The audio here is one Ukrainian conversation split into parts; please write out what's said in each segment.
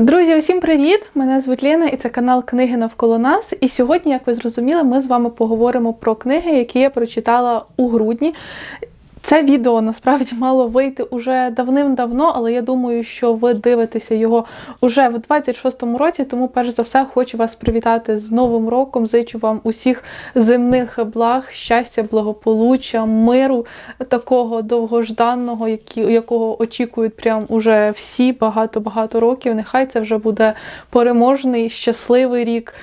Друзі, усім привіт! Мене звуть Ліна і це канал Книги навколо нас. І сьогодні, як ви зрозуміли, ми з вами поговоримо про книги, які я прочитала у грудні. Це відео насправді мало вийти уже давним-давно, але я думаю, що ви дивитеся його уже в 26-му році. Тому, перш за все, хочу вас привітати з Новим роком. Зичу вам усіх земних благ, щастя, благополуччя, миру, такого довгожданного, якого очікують прям уже всі багато-багато років. Нехай це вже буде переможний, щасливий рік.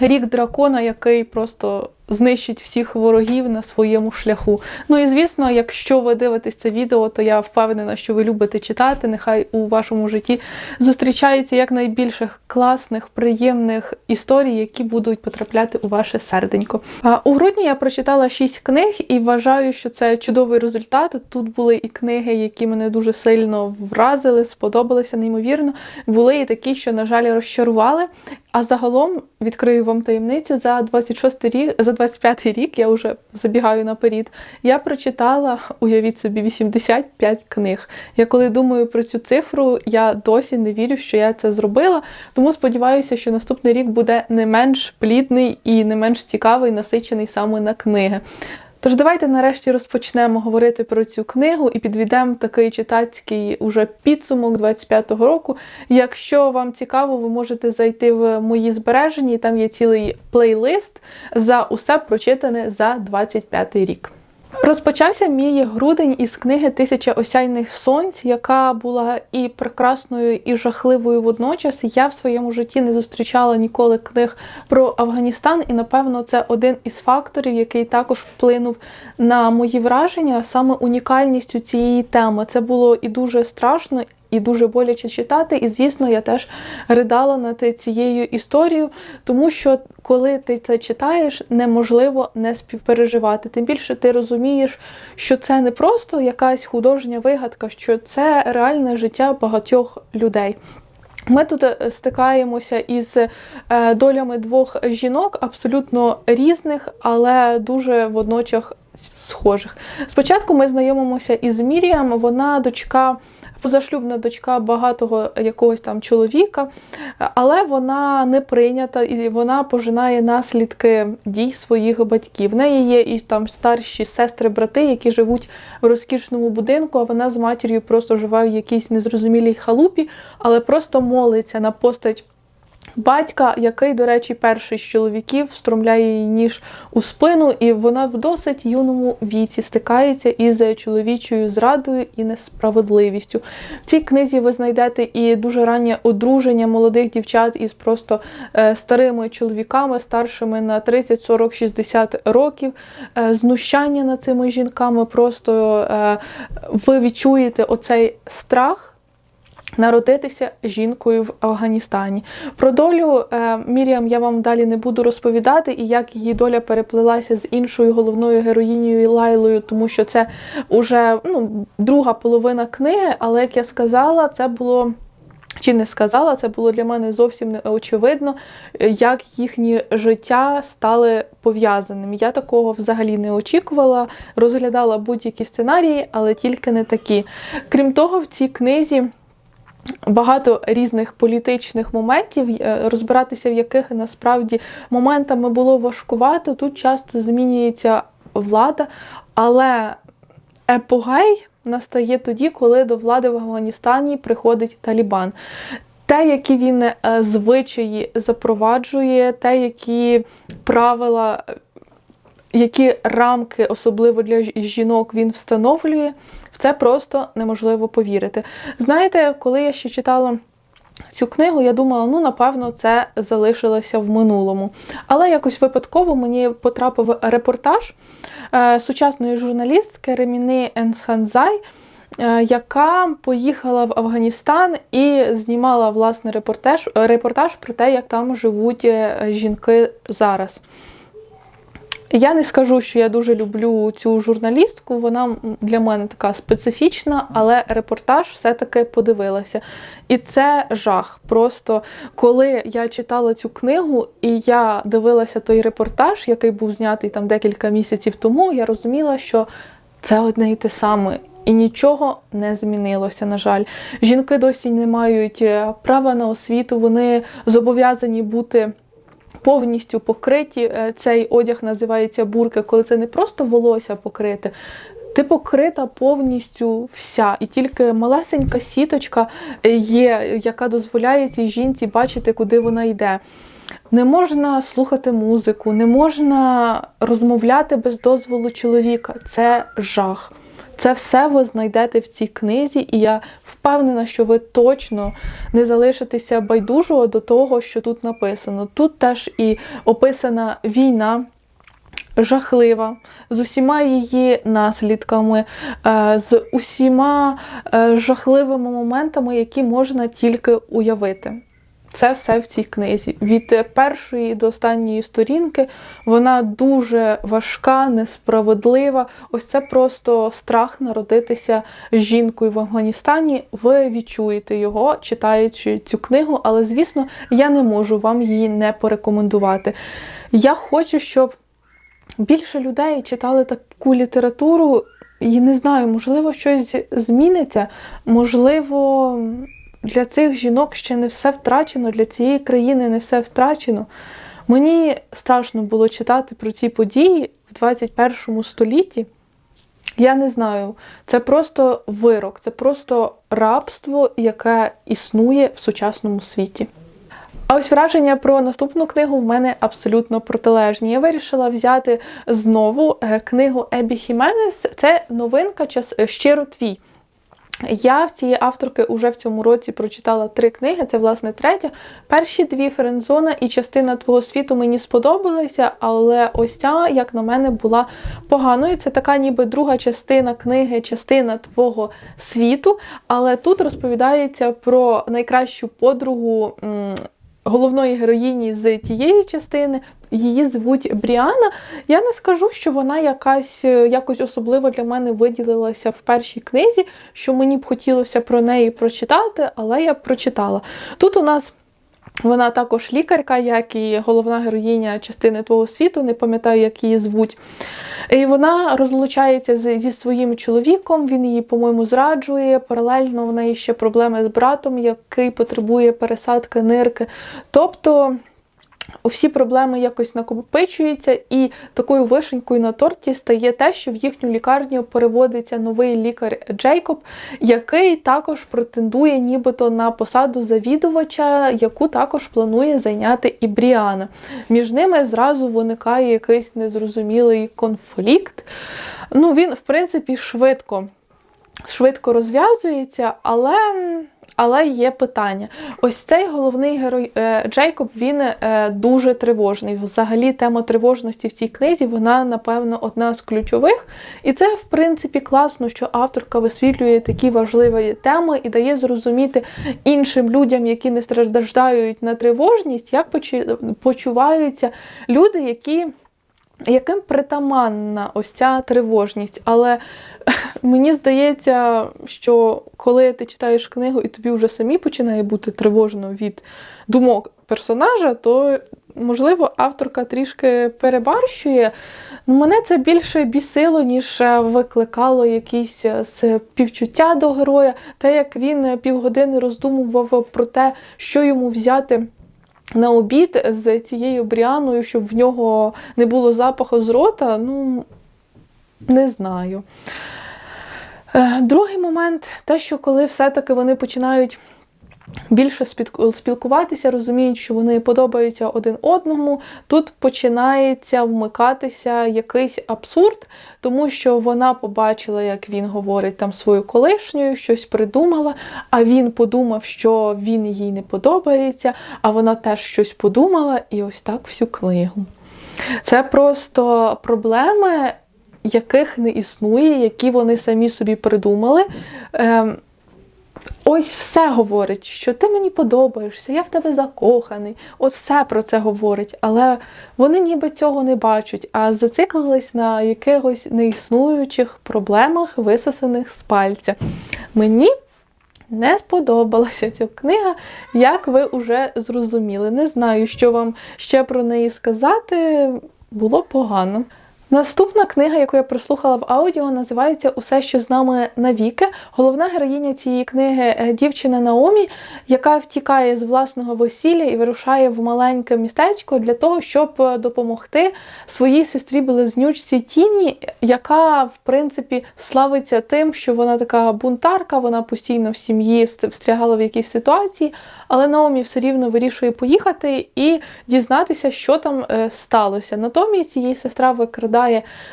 Рік дракона, який просто знищить всіх ворогів на своєму шляху. Ну і звісно, якщо ви дивитесь це відео, то я впевнена, що ви любите читати. Нехай у вашому житті зустрічається якнайбільше класних, приємних історій, які будуть потрапляти у ваше серденько. А у грудні я прочитала шість книг і вважаю, що це чудовий результат. Тут були і книги, які мене дуже сильно вразили, сподобалися неймовірно. Були і такі, що, на жаль, розчарували. А загалом відкрию вам таємницю за 26 рік, за 25 рік я вже забігаю наперед. Я прочитала, уявіть собі, 85 книг. Я коли думаю про цю цифру, я досі не вірю, що я це зробила. Тому сподіваюся, що наступний рік буде не менш плідний і не менш цікавий, насичений саме на книги. Тож давайте нарешті розпочнемо говорити про цю книгу і підведемо такий читацький уже підсумок 25-го року. Якщо вам цікаво, ви можете зайти в мої збереження, і там є цілий плейлист за усе прочитане за 25-й рік. Розпочався мій грудень із книги Тисяча осяйних сонць, яка була і прекрасною, і жахливою водночас. Я в своєму житті не зустрічала ніколи книг про Афганістан, і напевно це один із факторів, який також вплинув на мої враження, саме унікальністю цієї теми. Це було і дуже страшно. І дуже боляче читати, і звісно, я теж ридала над цією історією, тому що коли ти це читаєш, неможливо не співпереживати. Тим більше ти розумієш, що це не просто якась художня вигадка, що це реальне життя багатьох людей. Ми тут стикаємося із е, долями двох жінок, абсолютно різних, але дуже водночас схожих. Спочатку ми знайомимося із Мірієм, вона дочка позашлюбна дочка багатого якогось там чоловіка, але вона не прийнята і вона пожинає наслідки дій своїх батьків. В неї є і там старші сестри-брати, які живуть в розкішному будинку, а вона з матір'ю просто живе в якійсь незрозумілій халупі, але просто молиться на постать. Батька, який, до речі, перший з чоловіків встромляє її ніж у спину, і вона в досить юному віці стикається із чоловічою зрадою і несправедливістю. В цій книзі ви знайдете і дуже раннє одруження молодих дівчат із просто е, старими чоловіками, старшими на 30, 40, 60 років, е, знущання над цими жінками. Просто е, ви відчуєте оцей страх. Народитися жінкою в Афганістані. Про долю е, Міріам я вам далі не буду розповідати, і як її доля переплилася з іншою головною героїнею Лайлою, тому що це вже ну, друга половина книги, але як я сказала, це було. Чи не сказала, це було для мене зовсім не очевидно, як їхні життя стали пов'язаними. Я такого взагалі не очікувала, розглядала будь-які сценарії, але тільки не такі. Крім того, в цій книзі. Багато різних політичних моментів, е, розбиратися в яких насправді моментами було важкувато. Тут часто змінюється влада, але епогей настає тоді, коли до влади в Афганістані приходить Талібан. Те, які він е, звичаї запроваджує, те, які правила, які рамки, особливо для жінок, він встановлює. Це просто неможливо повірити. Знаєте, коли я ще читала. Цю книгу я думала, ну, напевно, це залишилося в минулому. Але якось випадково мені потрапив репортаж е, сучасної журналістки Реміни Енсханзай, е, яка поїхала в Афганістан і знімала власне репортаж, репортаж про те, як там живуть е, жінки зараз. Я не скажу, що я дуже люблю цю журналістку, вона для мене така специфічна, але репортаж все-таки подивилася. І це жах. Просто коли я читала цю книгу і я дивилася той репортаж, який був знятий там декілька місяців тому, я розуміла, що це одне і те саме. І нічого не змінилося, на жаль. Жінки досі не мають е, права на освіту, вони зобов'язані бути повністю покриті. Е, Цей одяг називається бурки, коли це не просто волосся покрите. Ти покрита повністю вся, і тільки малесенька сіточка е, є, яка дозволяє цій жінці бачити, куди вона йде. Не можна слухати музику, не можна розмовляти без дозволу чоловіка. Це жах. Це все ви знайдете в цій книзі, і я впевнена, що ви точно не залишитеся байдужого до того, що тут написано. Тут теж і описана війна. Жахлива, з усіма її наслідками, е, з усіма е, жахливими моментами, які можна тільки уявити. Це все в цій книзі. Від першої до останньої сторінки вона дуже важка, несправедлива. Ось це просто страх народитися жінкою в Афганістані. Ви відчуєте його, читаючи цю книгу, але, звісно, я не можу вам її не порекомендувати. Я хочу, щоб більше людей читали таку літературу, і не знаю, можливо, щось зміниться, можливо для цих жінок ще не все втрачено, для цієї країни не все втрачено. Мені страшно було читати про ці події в 21 столітті. Я не знаю, це просто вирок, це просто рабство, яке існує в сучасному світі. А ось враження про наступну книгу в мене абсолютно протилежні. Я вирішила взяти знову е, книгу Ебі Хіменес. Це новинка час щиро твій. Я в цієї авторки уже в цьому році прочитала три книги, це, власне, третя. Перші дві Френзона і частина твого світу мені сподобалися, але ось ця, як на мене, була поганою. Це така ніби друга частина книги, частина твого світу. Але тут розповідається про найкращу подругу. Головної героїні з тієї частини, її звуть Бріана. Я не скажу, що вона якась е, якось особливо для мене виділилася в першій книзі, що мені б хотілося про неї прочитати, але я прочитала. Тут у нас. Вона також лікарка, як і головна героїня частини твого світу, не пам'ятаю, як її звуть. І вона розлучається зі своїм чоловіком, він її, по-моєму, зраджує. Паралельно в неї ще проблеми з братом, який потребує пересадки нирки. Тобто. Всі проблеми якось накопичуються, і такою вишенькою на торті стає те, що в їхню лікарню переводиться новий лікар Джейкоб, який також претендує нібито на посаду завідувача, яку також планує зайняти і Бріана. Між ними зразу виникає якийсь незрозумілий конфлікт. Ну, він, в принципі, швидко, швидко розв'язується, але. Але є питання. Ось цей головний герой е, Джейкоб, він е, дуже тривожний. Взагалі, тема тривожності в цій книзі, вона, напевно, одна з ключових. І це, в принципі, класно, що авторка висвітлює такі важливі теми і дає зрозуміти іншим людям, які не страждають на тривожність, як почуваються люди, які яким притаманна ось ця тривожність. Але мені здається, що коли ти читаєш книгу і тобі вже самі починає бути тривожно від думок персонажа, то, можливо, авторка трішки перебарщує. Ну, Мене це більше бісило, ніж викликало якісь співчуття до героя, те, як він півгодини роздумував про те, що йому взяти на обід з цією бріаною, щоб в нього не було запаху з рота, ну, не знаю. Е, другий момент те, що коли все-таки вони починають більше спілкуватися, розуміють, що вони подобаються один одному. Тут починається вмикатися якийсь абсурд, тому що вона побачила, як він говорить там свою колишньою, щось придумала, а він подумав, що він їй не подобається, а вона теж щось подумала, і ось так всю книгу. Це просто проблеми, яких не існує, які вони самі собі придумали. Ось все говорить, що ти мені подобаєшся, я в тебе закоханий. От все про це говорить, але вони ніби цього не бачать, а зациклились на якихось неіснуючих проблемах, висосаних з пальця. Мені не сподобалася ця книга, як ви вже зрозуміли. Не знаю, що вам ще про неї сказати, було погано. Наступна книга, яку я прослухала в аудіо, називається Усе, що з нами навіки. Головна героїня цієї книги е, дівчина Наомі, яка втікає з власного весілля і вирушає в маленьке містечко для того, щоб е, допомогти своїй сестрі близнючці Тіні, яка в принципі славиться тим, що вона така бунтарка, вона постійно в сім'ї встрягала в якісь ситуації. Але Наомі все рівно вирішує поїхати і дізнатися, що там е, сталося. Натомість її сестра викрадає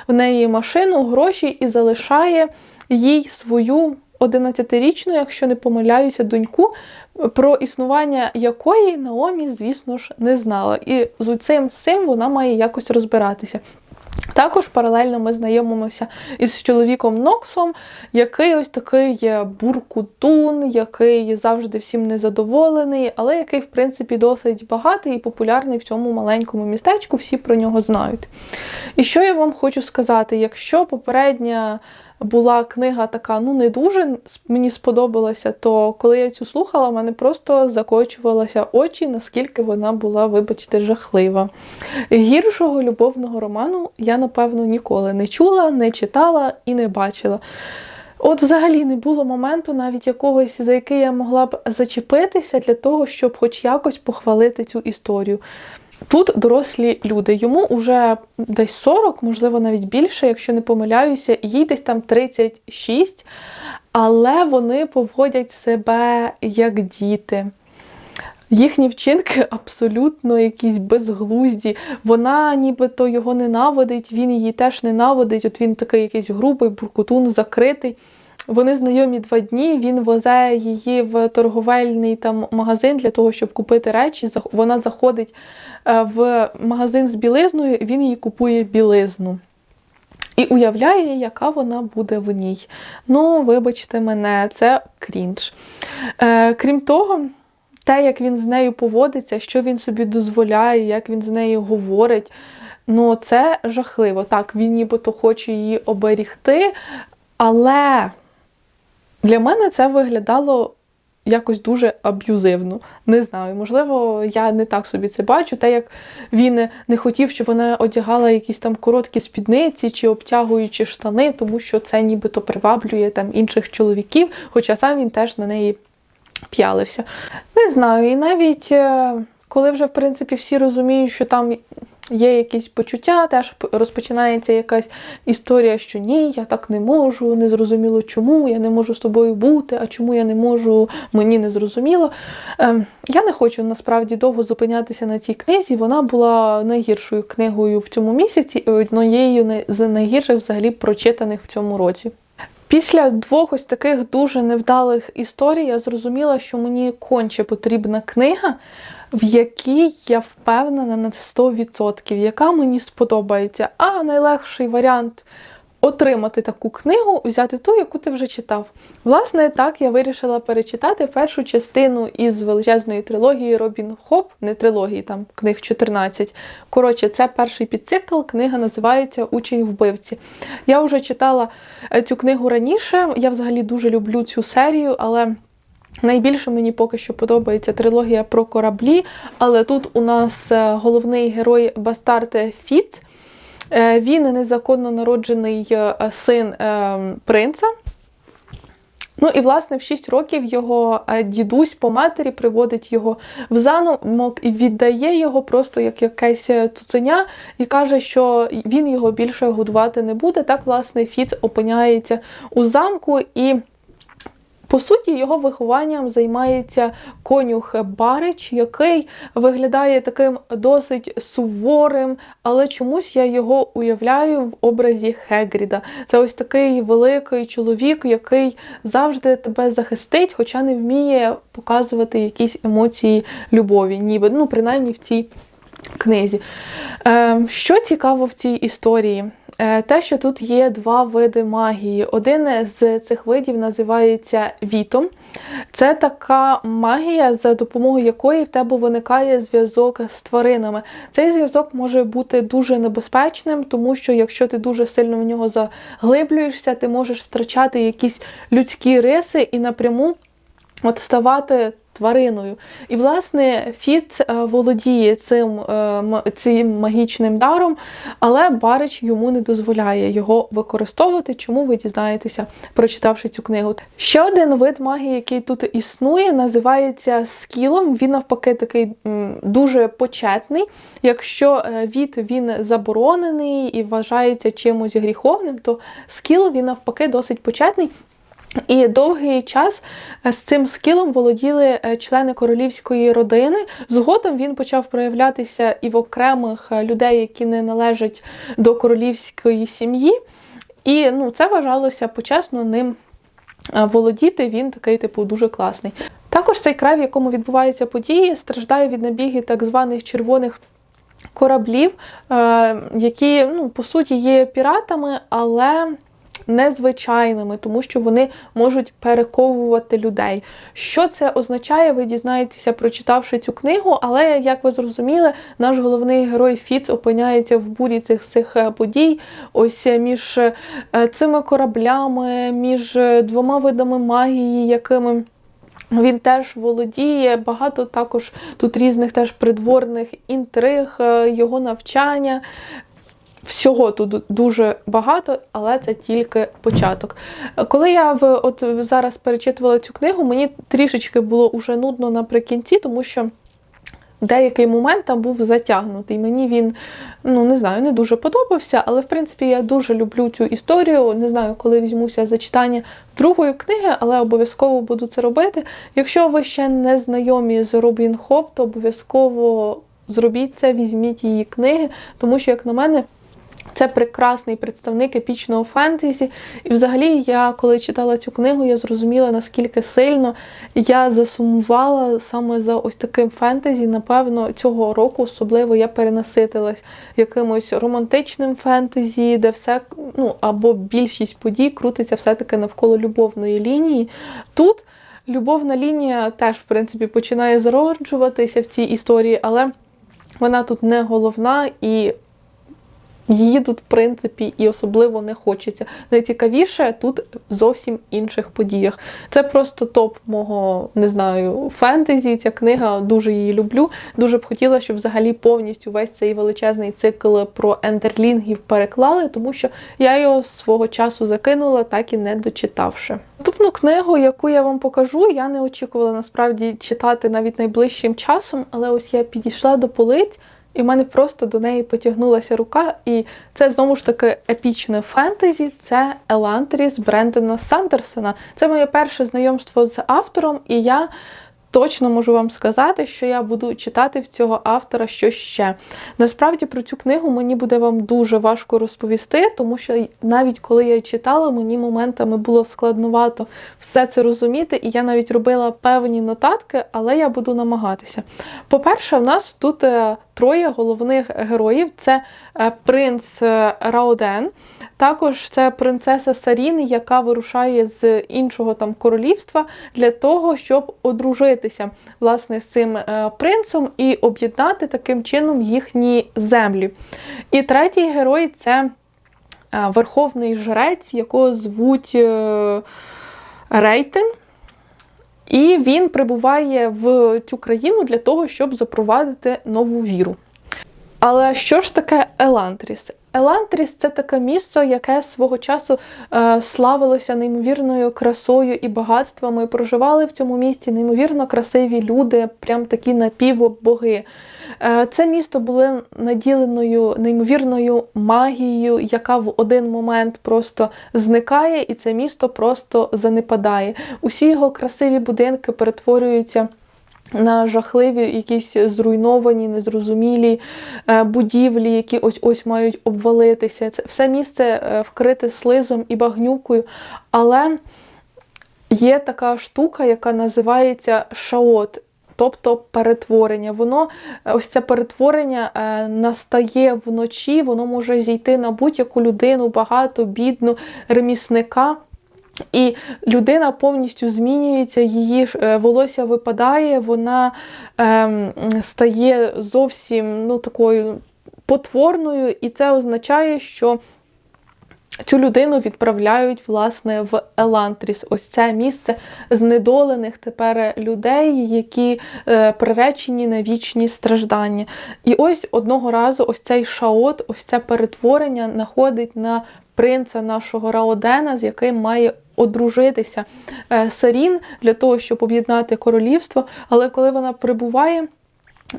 в неї машину, гроші і залишає їй свою 11-річну, якщо не помиляюся, доньку, про існування якої Наомі, звісно ж, не знала. І з цим цим вона має якось розбиратися. Також паралельно ми знайомимося із чоловіком Ноксом, який ось такий буркутун, який завжди всім незадоволений, але який, в принципі, досить багатий і популярний в цьому маленькому містечку, всі про нього знають. І що я вам хочу сказати, якщо попередня була книга така, ну не дуже мені сподобалася, то коли я цю слухала, в мене просто закочувалися очі, наскільки вона була, вибачте, жахлива. Гіршого любовного роману я, напевно, ніколи не чула, не читала і не бачила. От, взагалі, не було моменту, навіть якогось, за який я могла б зачепитися для того, щоб хоч якось похвалити цю історію. Тут дорослі люди, йому вже десь 40, можливо, навіть більше, якщо не помиляюся, їй десь там 36, але вони поводять себе як діти. Їхні вчинки абсолютно якісь безглузді. Вона нібито його ненавидить, він її теж ненавидить. От він такий якийсь грубий, буркутун, закритий. Вони знайомі два дні. Він везе її в торговельний там магазин для того, щоб купити речі. Вона заходить е, в магазин з білизною, він їй купує білизну. І уявляє, яка вона буде в ній. Ну, вибачте мене, це крінж. Е, Крім того, те, як він з нею поводиться, що він собі дозволяє, як він з нею говорить. Ну, це жахливо. Так, він нібито хоче її оберігти, але для мене це виглядало якось дуже аб'юзивно. Не знаю, можливо, я не так собі це бачу. Те, як він не хотів, щоб вона одягала якісь там короткі спідниці чи обтягуючі штани, тому що це нібито приваблює там інших чоловіків, хоча сам він теж на неї п'ялився. Не знаю, і навіть е, коли вже, в принципі, всі розуміють, що там є якісь почуття, теж розпочинається якась історія, що ні, я так не можу, не зрозуміло чому, я не можу з тобою бути, а чому я не можу, мені не зрозуміло. Ем, я не хочу насправді довго зупинятися на цій книзі. Вона була найгіршою книгою в цьому місяці і однією з найгірших взагалі прочитаних в цьому році. Після двох ось таких дуже невдалих історій я зрозуміла, що мені конче потрібна книга, в якій я впевнена на 100%, яка мені сподобається. А найлегший варіант отримати таку книгу, взяти ту, яку ти вже читав. Власне, так я вирішила перечитати першу частину із величезної трилогії Робін Хоп, не трилогії, там книг 14. Коротше, це перший підцикл, книга називається Учень вбивці. Я вже читала е, цю книгу раніше. Я взагалі дуже люблю цю серію, але. Найбільше мені поки що подобається трилогія про кораблі, але тут у нас е, головний герой Бастарте Фіц. Е, він незаконно народжений е, син принца. Ну і, власне, в 6 років його дідусь по матері приводить його в замок і віддає його просто як якесь цуценя, і каже, що він його більше годувати не буде. Так, власне, Фіц опиняється у замку і. По суті, його вихованням займається конюх Барич, який виглядає таким досить суворим, але чомусь я його уявляю в образі Хегріда. Це ось такий великий чоловік, який завжди тебе захистить, хоча не вміє показувати якісь емоції любові, ніби ну, принаймні в цій книзі. Е, Що цікаво в цій історії? Е, те, що тут є два види магії. Один з цих видів називається вітом. Це така магія, за допомогою якої в тебе виникає зв'язок з тваринами. Цей зв'язок може бути дуже небезпечним, тому що якщо ти дуже сильно в нього заглиблюєшся, ти можеш втрачати якісь людські риси і напряму от ставати твариною. І, власне, Фіц е, володіє цим, е, цим магічним даром, але Барич йому не дозволяє його використовувати. Чому ви дізнаєтеся, прочитавши цю книгу? Ще один вид магії, який тут існує, називається скілом. Він навпаки такий дуже почетний. Якщо е, від він заборонений і вважається чимось гріховним, то скіл він навпаки досить почетний. І довгий час е, з цим скілом володіли е, члени королівської родини. Згодом він почав проявлятися і в окремих е, людей, які не належать до королівської сім'ї. І ну, це вважалося почесно ним володіти. Він такий, типу, дуже класний. Також цей край, в якому відбуваються події, страждає від набігів так званих червоних кораблів, які ну, по суті є піратами, але незвичайними, тому що вони можуть перековувати людей. Що це означає, ви дізнаєтеся, прочитавши цю книгу, але як ви зрозуміли, наш головний герой Фіц опиняється в бурі цих всіх е, подій. Ось е, між е, цими кораблями, між двома видами магії, якими. Він теж володіє багато також тут різних теж придворних інтриг, його навчання. Всього тут дуже багато, але це тільки початок. Коли я в от зараз перечитувала цю книгу, мені трішечки було уже нудно наприкінці, тому що деякий момент там був затягнутий. Мені він, ну не знаю, не дуже подобався, але в принципі я дуже люблю цю історію. Не знаю, коли візьмуся за читання другої книги, але обов'язково буду це робити. Якщо ви ще не знайомі з Робін Хоп, то обов'язково зробіть це, візьміть її книги, тому що, як на мене, це прекрасний представник епічного фентезі. І взагалі, я коли читала цю книгу, я зрозуміла, наскільки сильно я засумувала саме за ось таким фентезі. Напевно, цього року особливо я перенаситилась якимось романтичним фентезі, де все ну або більшість подій крутиться все-таки навколо любовної лінії. Тут любовна лінія теж, в принципі, починає зароджуватися в цій історії, але вона тут не головна і. Її тут, в принципі, і особливо не хочеться. Найцікавіше тут зовсім інших подіях. Це просто топ мого, не знаю, фентезі. Ця книга дуже її люблю. Дуже б хотіла, щоб взагалі повністю весь цей величезний цикл про ендерлінгів переклали, тому що я його свого часу закинула, так і не дочитавши. Наступну книгу, яку я вам покажу, я не очікувала насправді читати навіть найближчим часом, але ось я підійшла до полиць. І в мене просто до неї потягнулася рука. І це знову ж таки епічне фентезі. Це Елантріс Брендона Сандерсона. Це моє перше знайомство з автором, і я точно можу вам сказати, що я буду читати в цього автора що ще. Насправді про цю книгу мені буде вам дуже важко розповісти, тому що навіть коли я читала, мені моментами було складновато все це розуміти, і я навіть робила певні нотатки, але я буду намагатися. По-перше, в нас тут е, троє головних героїв: це е, принц е, Раоден. Також це принцеса Сарін, яка вирушає з іншого там королівства для того, щоб одружитися власне з цим е, принцем і об'єднати таким чином їхні землі. І третій герой це е, верховний жрець, якого звуть е, Рейтен. І він прибуває в цю країну для того, щоб запровадити нову віру. Але що ж таке Елантріс? Елантріс це таке місто, яке свого часу е, славилося неймовірною красою і багатствами. Проживали в цьому місті неймовірно красиві люди, прям такі напівбоги. Е, це місто було наділеною неймовірною магією, яка в один момент просто зникає, і це місто просто занепадає. Усі його красиві будинки перетворюються на жахливі, якісь зруйновані, незрозумілі е, будівлі, які ось ось мають обвалитися. Це все місце е, вкрите слизом і багнюкою. Але є така штука, яка називається шаот. Тобто перетворення. Воно, е, ось це перетворення настає вночі, воно може зійти на будь-яку людину, багату, бідну, ремісника. І людина повністю змінюється, її е, волосся випадає, вона ем, стає зовсім ну, такою потворною, і це означає, що Цю людину відправляють власне в Елантріс. Ось це місце знедолених тепер людей, які е, приречені на вічні страждання. І ось одного разу ось цей шаот, ось це перетворення находить на принца нашого Раодена, з яким має одружитися е, Сарін для того, щоб об'єднати королівство. Але коли вона прибуває.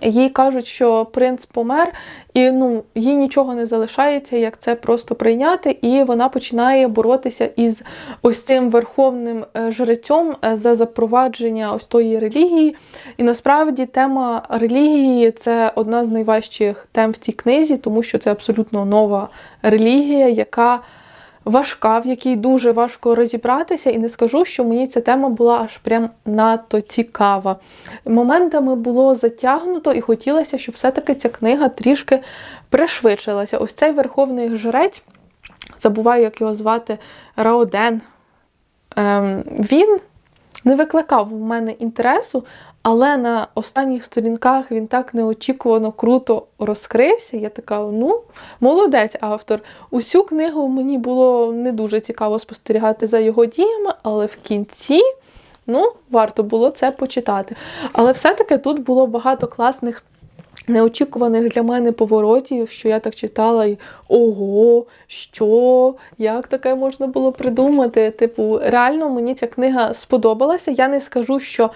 Їй кажуть, що принц помер, і ну, їй нічого не залишається, як це просто прийняти. І вона починає боротися із ось цим верховним е, жрецем е, за запровадження ось тої релігії. І насправді тема релігії це одна з найважчих тем в цій книзі, тому що це абсолютно нова релігія, яка важка, в якій дуже важко розібратися, і не скажу, що мені ця тема була аж прям надто цікава. Моментами було затягнуто і хотілося, щоб все-таки ця книга трішки пришвидшилася. Ось цей верховний жрець, забуваю, як його звати, Раоден. Ем, він не викликав у мене інтересу, але на останніх сторінках він так неочікувано круто розкрився. Я така, ну, молодець автор. Усю книгу мені було не дуже цікаво спостерігати за його діями, але в кінці. Ну, варто було це почитати. Але все-таки тут було багато класних, неочікуваних для мене поворотів, що я так читала і ого, що, як таке можна було придумати? Типу, реально мені ця книга сподобалася. Я не скажу, що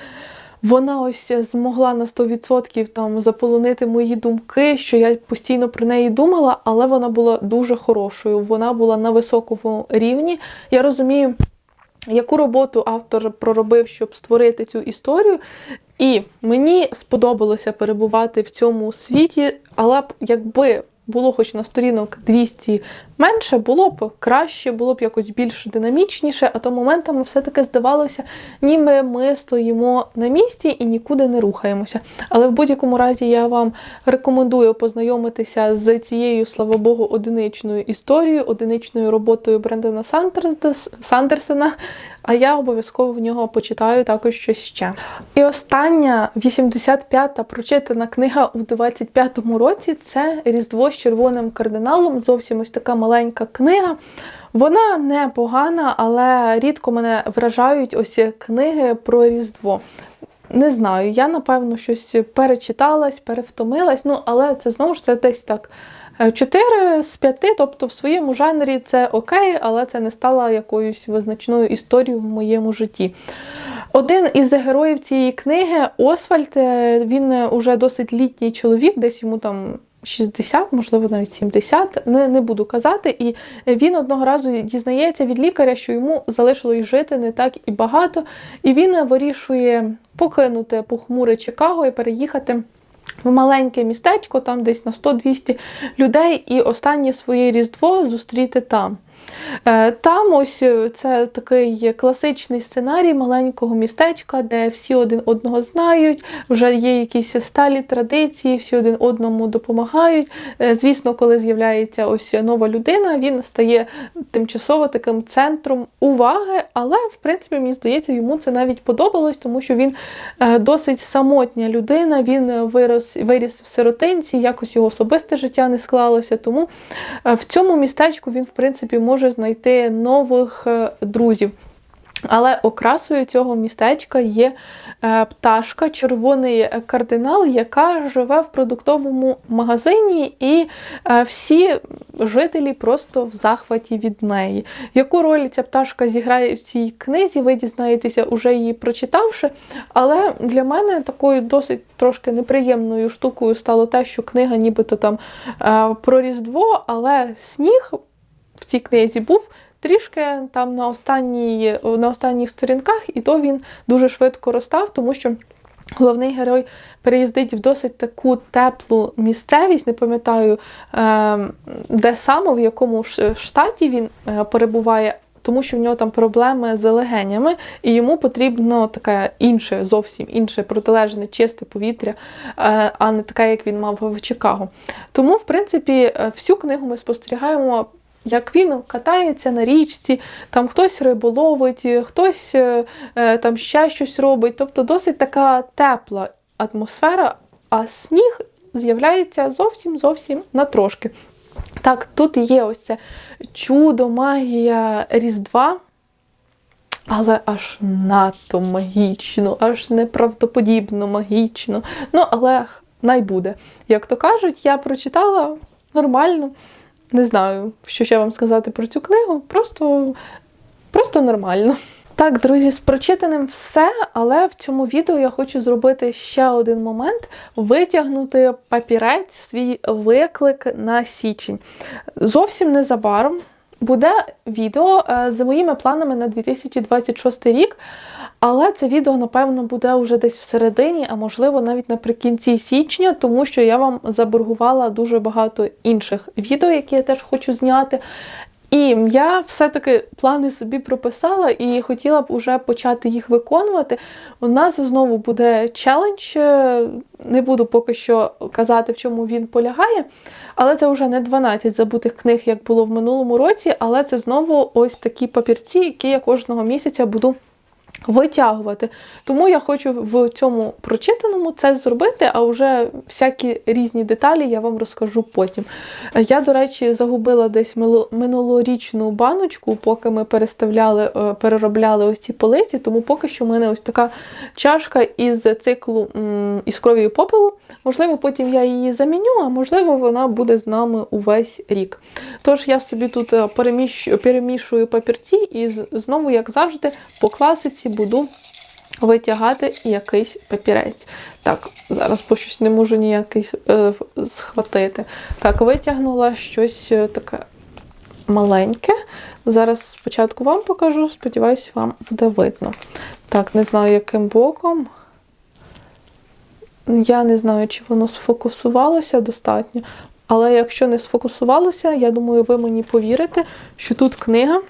вона ось змогла на 100% там заполонити мої думки, що я постійно про неї думала, але вона була дуже хорошою. Вона була на високому рівні. Я розумію. Яку роботу автор проробив, щоб створити цю історію, і мені сподобалося перебувати в цьому світі, але якби було хоч на сторінок 200 менше, було б краще, було б якось більш динамічніше, а то моментами все-таки здавалося, ніби ми стоїмо на місці і нікуди не рухаємося. Але в будь-якому разі я вам рекомендую познайомитися з цією, слава Богу, одиничною історією, одиничною роботою Брендана Сандерсена. А я обов'язково в нього почитаю також щось ще. І остання 85-та прочитана книга у 25-му році це Різдво з червоним кардиналом. Зовсім ось така маленька книга. Вона не погана, але рідко мене вражають ось книги про Різдво. Не знаю, я напевно щось перечиталась, перевтомилась, ну але це знову ж це десь так. 4 з 5, тобто в своєму жанрі це окей, але це не стало якоюсь визначною історією в моєму житті. Один із героїв цієї книги Освальд, е, він уже досить літній чоловік, десь йому там 60, можливо, навіть 70, не не буду казати. І він одного разу дізнається від лікаря, що йому залишилось жити не так і багато. І він вирішує покинути похмуре Чикаго і переїхати. В маленьке містечко, там десь на 100-200 людей, і останнє своє різдво зустріти там. Е, там ось е, це такий класичний сценарій маленького містечка, де всі один одного знають, вже є якісь сталі традиції, всі один одному допомагають. Е, звісно, коли з'являється ось нова людина, він стає тимчасово таким центром уваги, але, в принципі, мені здається, йому це навіть подобалось, тому що він досить самотня людина, він вирос, виріс в сиротинці, якось його особисте життя не склалося. Тому в цьому містечку він, в принципі, може може знайти нових е, друзів. Але окрасою цього містечка є е, пташка, червоний кардинал, яка живе в продуктовому магазині, і е, всі жителі просто в захваті від неї. Яку роль ця пташка зіграє в цій книзі, ви дізнаєтеся, уже її прочитавши. Але для мене такою досить трошки неприємною штукою стало те, що книга нібито там про Різдво, але сніг в цій книзі був трішки там на останній, на останніх сторінках, і то він дуже швидко розстав, тому що. Головний герой переїздить в досить таку теплу місцевість, не пам'ятаю, ем, де саме, в якому штаті він е, перебуває, тому що в нього там проблеми з легенями, і йому потрібно таке інше, зовсім інше протилежне, чисте повітря, е, а не таке, як він мав в Чикаго. Тому, в принципі, е, всю книгу ми спостерігаємо як він катається на річці, там хтось риболовить, хтось е, е, там ще щось робить. Тобто досить така тепла атмосфера, а сніг з'являється зовсім зовсім на трошки. Так, тут є ось це чудо, магія Різдва, але аж надто магічно, аж неправдоподібно магічно. Ну, але най. Як то кажуть, я прочитала нормально. Не знаю, що ще вам сказати про цю книгу. Просто, просто нормально. Так, друзі, з прочитаним все, але в цьому відео я хочу зробити ще один момент: витягнути папірець, свій виклик на січень. Зовсім незабаром буде відео е, з моїми планами на 2026 рік. Але це відео, напевно, буде вже десь всередині, а можливо навіть наприкінці січня, тому що я вам заборгувала дуже багато інших відео, які я теж хочу зняти. І я все-таки плани собі прописала і хотіла б уже почати їх виконувати. У нас знову буде челендж. е, Не буду поки що казати, в чому він полягає. Але це вже не 12 забутих книг, як було в минулому році. Але це знову ось такі папірці, які я кожного місяця буду витягувати. Тому я хочу в цьому прочитаному це зробити, а вже всякі різні деталі я вам розкажу потім. Я, до речі, загубила десь минулорічну баночку, поки ми переставляли, е, переробляли ось ці полиці, тому поки що в мене ось така чашка із циклу іскрові кров'ю попелу. Можливо, потім я її заміню, а можливо, вона буде з нами увесь рік. Тож я собі тут е, перемішую папірці і знову, як завжди, по класиці буду витягати якийсь папірець. Так, зараз по щось не можу ніякий е, схватити. Так, витягнула щось е, таке маленьке. Зараз спочатку вам покажу, сподіваюся, вам буде видно. Так, не знаю, яким боком. Я не знаю, чи воно сфокусувалося достатньо. Але якщо не сфокусувалося, я думаю, ви мені повірите, що тут книга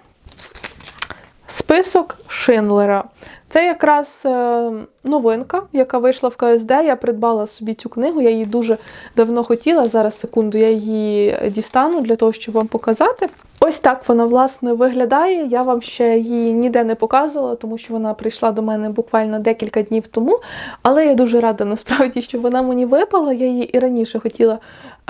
Список Шинлера. Це якраз е, новинка, яка вийшла в КСД. Я придбала собі цю книгу, я її дуже давно хотіла. Зараз секунду, я її дістану для того, щоб вам показати. Ось так вона, власне, виглядає. Я вам ще її ніде не показувала, тому що вона прийшла до мене буквально декілька днів тому. Але я дуже рада насправді, що вона мені випала. Я її і раніше хотіла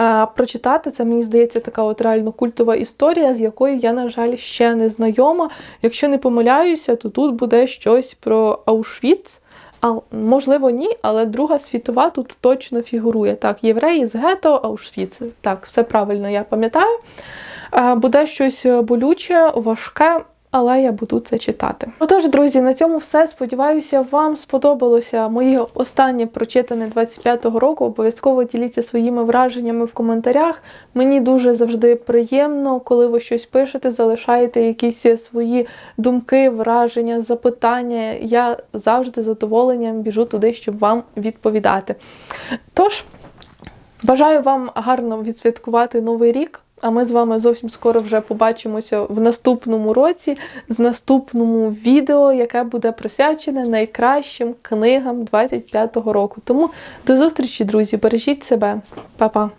е, прочитати. Це мені здається така от реально культова історія, з якою я, на жаль, ще не знайома. Якщо не помиляюся, то тут буде щось про Аушвіц. А можливо, ні, але Друга світова тут точно фігурує. Так, євреї з гетто, Аушвіц. Так, все правильно, я пам'ятаю. Е, Буде щось болюче, важке, але я буду це читати. Отож, друзі, на цьому все. Сподіваюся, вам сподобалося моє останнє прочитане 25-го року. Обов'язково діліться своїми враженнями в коментарях. Мені дуже завжди приємно, коли ви щось пишете, залишаєте якісь свої думки, враження, запитання. Я завжди з задоволенням біжу туди, щоб вам відповідати. Тож, бажаю вам гарно відсвяткувати новий рік. А ми з вами зовсім скоро вже побачимося в наступному році з наступному відео, яке буде присвячене найкращим книгам 25-го року. Тому до зустрічі, друзі! Бережіть себе, Па-па!